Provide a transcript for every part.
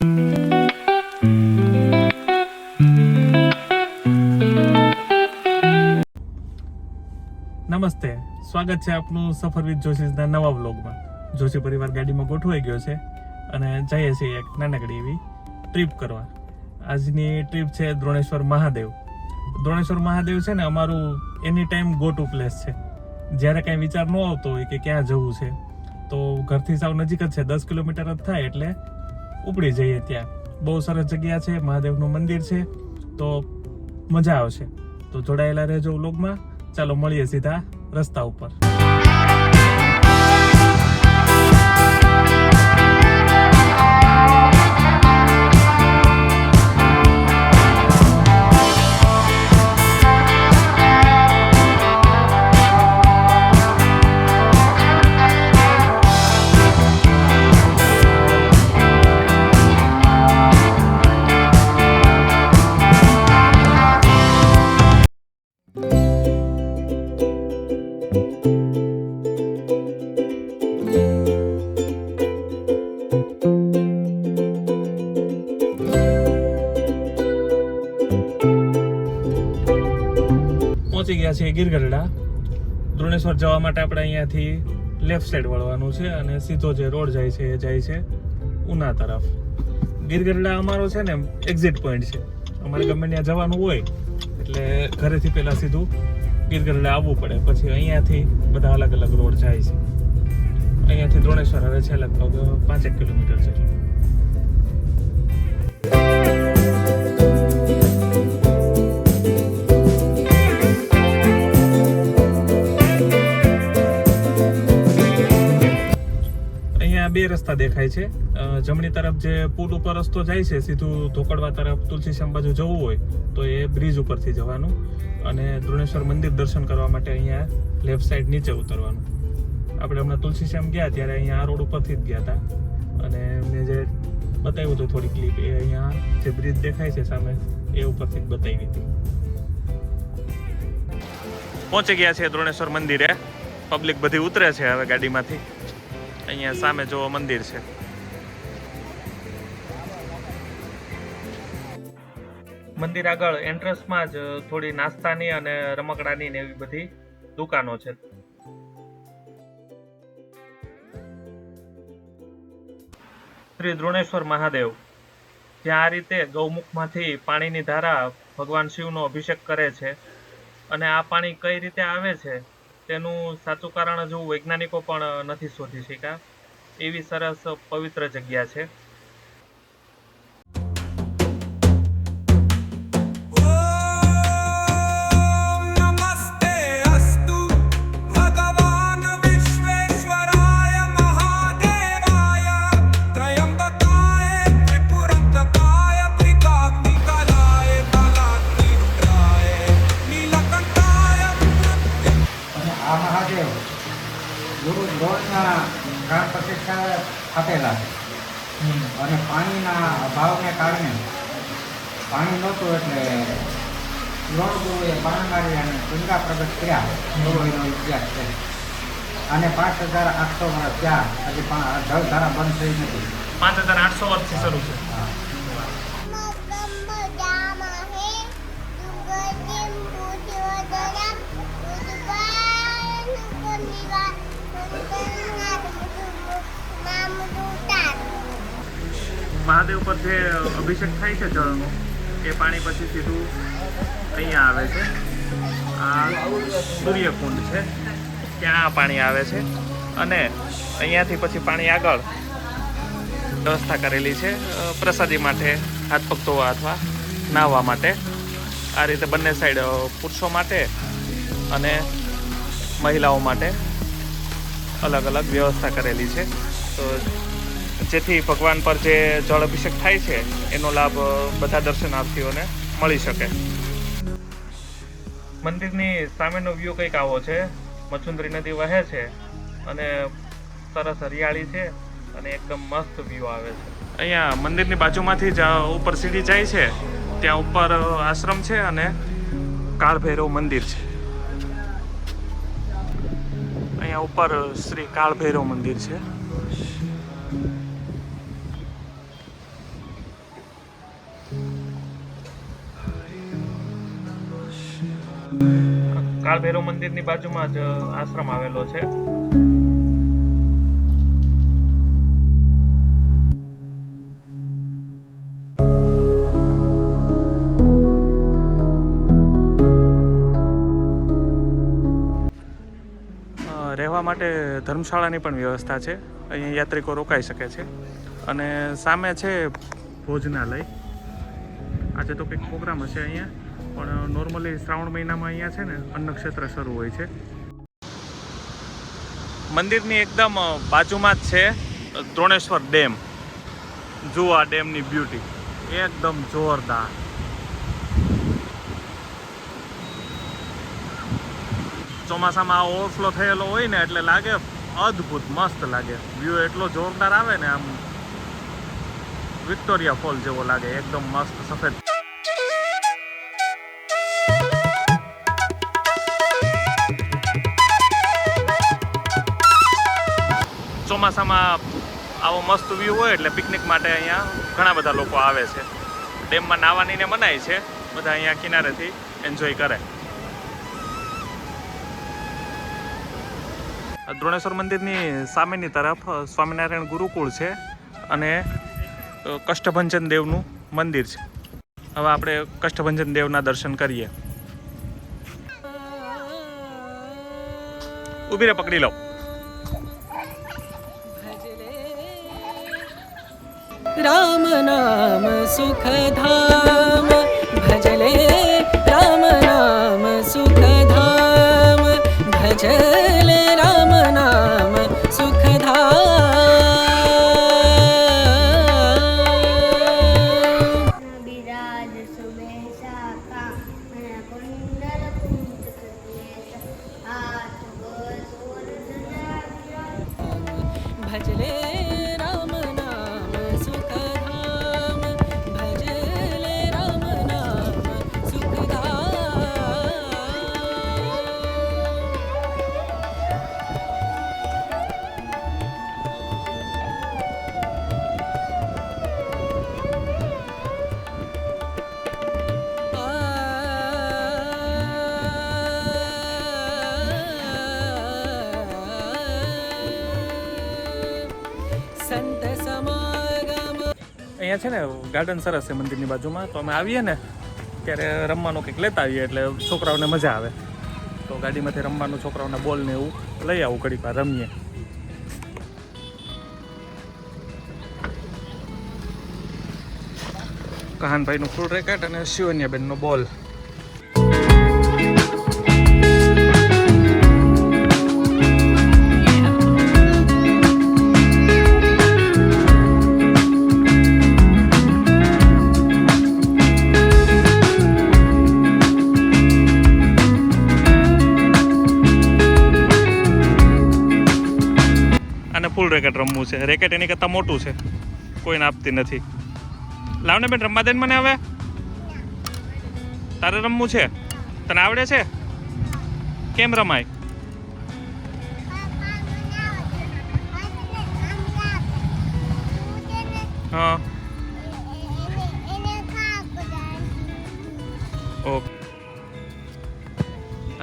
નમસ્તે. સ્વાગત છે આપનું સફર વિથ નવા વ્લોગમાં. જોશી પરિવાર ગાડીમાં ગોઠવાઈ ગયો છે અને જઈએ છીએ એક નાનકડી એવી ટ્રીપ કરવા. આજની ટ્રીપ છે દ્રોણેશ્વર મહાદેવ. દ્રોણેશ્વર મહાદેવ છે ને અમારું એની ટાઈમ ગો ટુ પ્લેસ છે. જ્યારે કાંઈ વિચાર ન આવતો હોય કે ક્યાં જવું છે, તો ઘરથી સાવ નજીક જ છે. દસ કિલોમીટર જ થાય એટલે ઉપડી જઈએ ત્યાં. બહુ સરસ જગ્યા છે, મહાદેવનું મંદિર છે, તો મજા આવશે. તો જોડાયેલા રહેજો વ્લોગમાં ચાલો મળીએ સીધા રસ્તા ઉપર. પહોંચી ગયા છીએ ગીરગઢડા. દ્રોણેશ્વર જવા માટે આપણે અહીંયાથી લેફ્ટ સાઈડ વળવાનું છે અને સીધો જે રોડ જાય છે એ જાય છે ઉના તરફ. ગીરગઢડા અમારો છે ને એક્ઝિટ પોઈન્ટ છે. અમારે ગમે ત્યાં જવાનું હોય, એટલે ઘરેથી પહેલાં સીધું ગીરગઢડા આવવું પડે. પછી અહીંયાથી બધા અલગ અલગ રોડ જાય છે. અહીંયાથી દ્રોણેશ્વર હવે છે લગભગ પાંચેક કિલોમીટર જેટલું. બે રસ્તા દેખાય છે. જમણી તરફ જે પુલ ઉપર રસ્તો જાય છે, સીધું ધોકડવા તરફ તુલસીશ્યામ બાજુ જવું હોય, તો એ બ્રિજ ઉપરથી જવાનું અને દ્રોણેશ્વર મંદિર દર્શન કરવા માટે અહીંયા લેફ્ટ સાઈડ નીચે ઉતરવાનું. આપણે હમણાં તુલસીશ્યામ ગયા ત્યારે અહીંયા આ રોડ ઉપરથી જ ગયા હતા. અને મેં જે બતાવ્યું હતું થોડી ક્લિપ, એ અહીંયા જે બ્રિજ દેખાય છે સામે, એ ઉપરથી જ બતાવી હતી. પહોંચી ગયા છે દ્રોણેશ્વર મંદિરે. પબ્લિક બધી ઉતરે છે હવે ગાડીમાંથી. અહીંયા સામે જોવો મંદિર છે. મંદિર આગળ એન્ટ્રન્સમાં જ થોડી નાસ્તાની અને રમકડાની ને એવી બધી દુકાનો છે. શ્રી દ્રોણેશ્વર મહાદેવ, જ્યાં આ રીતે ગૌમુખમાંથી પાણીની ધારા ભગવાન શિવનો અભિષેક કરે છે અને આ પાણી કઈ રીતે આવે છે તેનું સાચું કારણ હજુ વૈજ્ઞાનિકો પણ નથી શોધી શક્યા. એવી સરસ પવિત્ર જગ્યા છે. મહાદેવ ગુરુ દ્રોણના પ્રાણ પ્રતિષ્ઠા આપેલા છે અને પાણીના અભાવને કારણે પાણી નહોતું એટલે દ્રોણ ગુરુએ બાણ મારી અને ગંગા પ્રગટ કર્યા એનો ઇતિહાસ છે અને પાંચ હજાર આઠસો વર્ષ ત્યાં હજી પણ જળધારા બંધ થઈ નથી પાંચ હજાર આઠસો વર્ષથી શરૂ છે. મહાદેવ પર જે અભિષેક થાય છે જળનો. એ પાણી પછી સીધું અહીંયા આવે છે. આ સૂર્યકુંડ છે. ત્યાં આ પાણી આવે છે. અને અહીંયાથી પછી પાણી આગળ વ્યવસ્થા કરેલી છે પ્રસાદી માટે, હાથ પગ ધોવા અથવા નાહવા માટે. આ રીતે બંને સાઈડ પુરુષો માટે અને મહિલાઓ માટે અલગ અલગ વ્યવસ્થા કરેલી છે. તો જેથી ભગવાન પર જે જળ અભિષેક થાય છે, એનો લાભ બધા દર્શનાર્થીઓને મળી શકે. મંદિરની સામેનો વ્યૂ કંઈક આવો છે. મચુંદરી નદી વહે છે અને સરસ હરિયાળી છે અને એકદમ મસ્ત વ્યૂ આવે છે. અહીંયા મંદિરની બાજુમાંથી જ ઉપર સીડી જાય છે. ત્યાં ઉપર આશ્રમ છે અને કાળભૈરવ મંદિર છે. અને ઉપર શ્રી કાળભૈરવ મંદિર છે. કાળભૈરવ મંદિરની બાજુમાં જ આશ્રમ આવેલો છે. રહેવા માટે ધર્મશાળાની પણ વ્યવસ્થા છે. અહીંયા યાત્રિકો રોકાઈ શકે છે. અને સામે છે ભોજનાલય. આજે તો કંઈક પ્રોગ્રામ હશે અહીંયા, પણ નોર્મલી શ્રાવણ મહિનામાં અહીંયા છે ને અન્નક્ષેત્ર શરૂ હોય છે. મંદિરની એકદમ બાજુમાં જ છે દ્રોણેશ્વર ડેમ. જુઓ આ ડેમની બ્યુટી એકદમ જોરદાર. ચોમાસામાં આ ઓવરફ્લો થયેલો હોય ને એટલે લાગે અદ્ભુત મસ્ત લાગે. વ્યૂ એટલો જોરદાર આવે ને આમ વિક્ટોરિયા ફોલ જેવો લાગે, એકદમ મસ્ત સફેદ. ચોમાસામાં આવો મસ્ત વ્યૂ હોય એટલે પિકનિક માટે અહીંયા ઘણા બધા લોકો આવે છે. ડેમમાં નાવાની ને મનાય છે, બધા અહીંયા કિનારેથી એન્જોય કરે. દ્રોણેશ્વર મંદિરની સામેની તરફ સ્વામિનારાયણ ગુરુકુળ છે અને કષ્ટભંજન દેવનું મંદિર છે. હવે આપણે કષ્ટભંજન દેવના દર્શન કરીએ. ઊભી રે, પકડી લો. રામ નામ સુખધામ, ભજલે સંત સમાગમ. અહીંયા છે ને ગાર્ડન સરસ છે મંદિરની બાજુમાં. તો અમે આવીએ ને, ત્યારે રમવાનું કંઈક લેતા આવીએ, એટલે છોકરાઓને મજા આવે. તો ગાડીમાંથી રમવાનું છોકરાઓને બોલ ને એવું લઈ આવું ઘડીક વાર, રમીએ. કહાનભાઈનું ફૂલ રેકેટ અને શિવન્યાબેનનો બોલ. ફૂલ રેકેટ રમવું છે. રેકેટ એની કરતાં મોટું છે. કોઈને આપતી નથી. લાવને બેન, રમવા દે મને હવે. તારે રમવું છે? તને આવડે છે? કેમ રમાય? હા. ઓકે.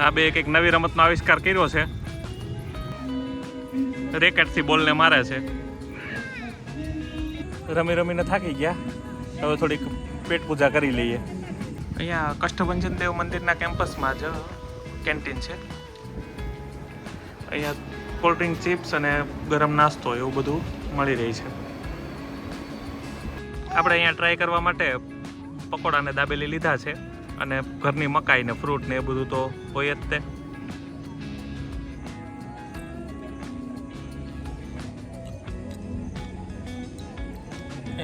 આ બે એક એક નવી રમતનો આવિષ્કાર કર્યો છે. રેકેટથી બોલને મારે છે. રમી રમીને થાકી ગયા. હવે થોડીક પેટ પૂજા કરી લઈએ. અહીંયા કષ્ટભંજન દેવ મંદિરના કેમ્પસમાં જ કેન્ટીન છે. અહીંયા કોલ્ડ ડ્રિંક ચિપ્સ અને ગરમ નાસ્તો એવું બધું મળી રહી છે. આપણે અહીંયા ટ્રાય કરવા માટે પકોડાને દાબેલી લીધા છે અને ઘરની મકાઈ ને ફ્રૂટ ને એ બધું તો હોય જ તે.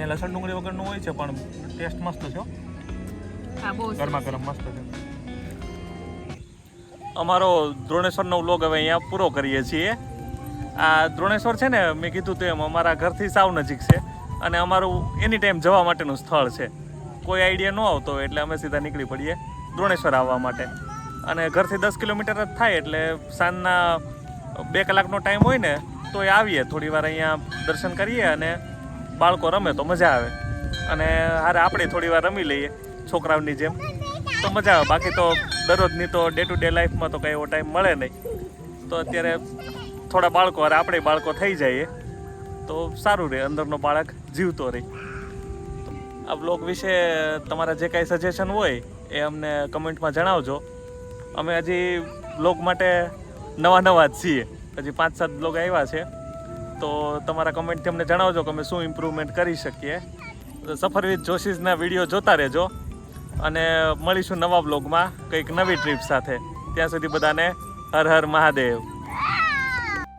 એ લસણ ડુંગળી વગરનું હોય છે પણ ટેસ્ટ મસ્ત છે હો. ગરમા ગરમ મસ્ત છે. અમારો દ્રોણેશ્વરનો વ્લોગ હવે અહીંયા પૂરો કરીએ છીએ. આ દ્રોણેશ્વર છે ને મેં કીધું તેમ અમારા ઘરથી સાવ નજીક છે અને અમારું એની ટાઈમ જવા માટેનું સ્થળ છે. કોઈ આઈડિયા ન આવતો એટલે અમે સીધા નીકળી પડીએ દ્રોણેશ્વર આવવા માટે. અને ઘરથી દસ કિલોમીટર જ થાય એટલે સાંજના બે કલાકનો ટાઈમ હોય ને તો એ આવીએ. થોડી વાર અહીંયા દર્શન કરીએ અને બાળકો રમે તો મજા આવે. અને હારે આપણે થોડી વાર રમી લઈએ છોકરાઓની જેમ. તો મજા આવે. બાકી તો દરરોજની તો ડે ટુ ડે લાઈફમાં તો કંઈ એવો ટાઈમ મળે નહીં. તો અત્યારે થોડા બાળકો, હારે આપણે બાળકો થઈ જઈએ. તો સારું રહે, અંદરનો બાળક જીવતો રહે. આ બ્લોગ વિશે તમારા જે કાંઈ સજેશન હોય એ અમને કમેન્ટમાં જણાવજો. અમે હજી બ્લોગ માટે નવા નવા જ છીએ. હજી પાંચ સાત બ્લોગ આવ્યા છે. તો તમારા કમેન્ટથી અમને જણાવજો કે અમે શું ઇમ્પ્રુવમેન્ટ કરી શકીએ. તો સફર જોશીસના વીડિયો જોતા રહેજો. અને મળીશું નવા બ્લોગમાં કંઈક નવી ટ્રીપ સાથે. ત્યાં સુધી બધાને હર હર મહાદેવ.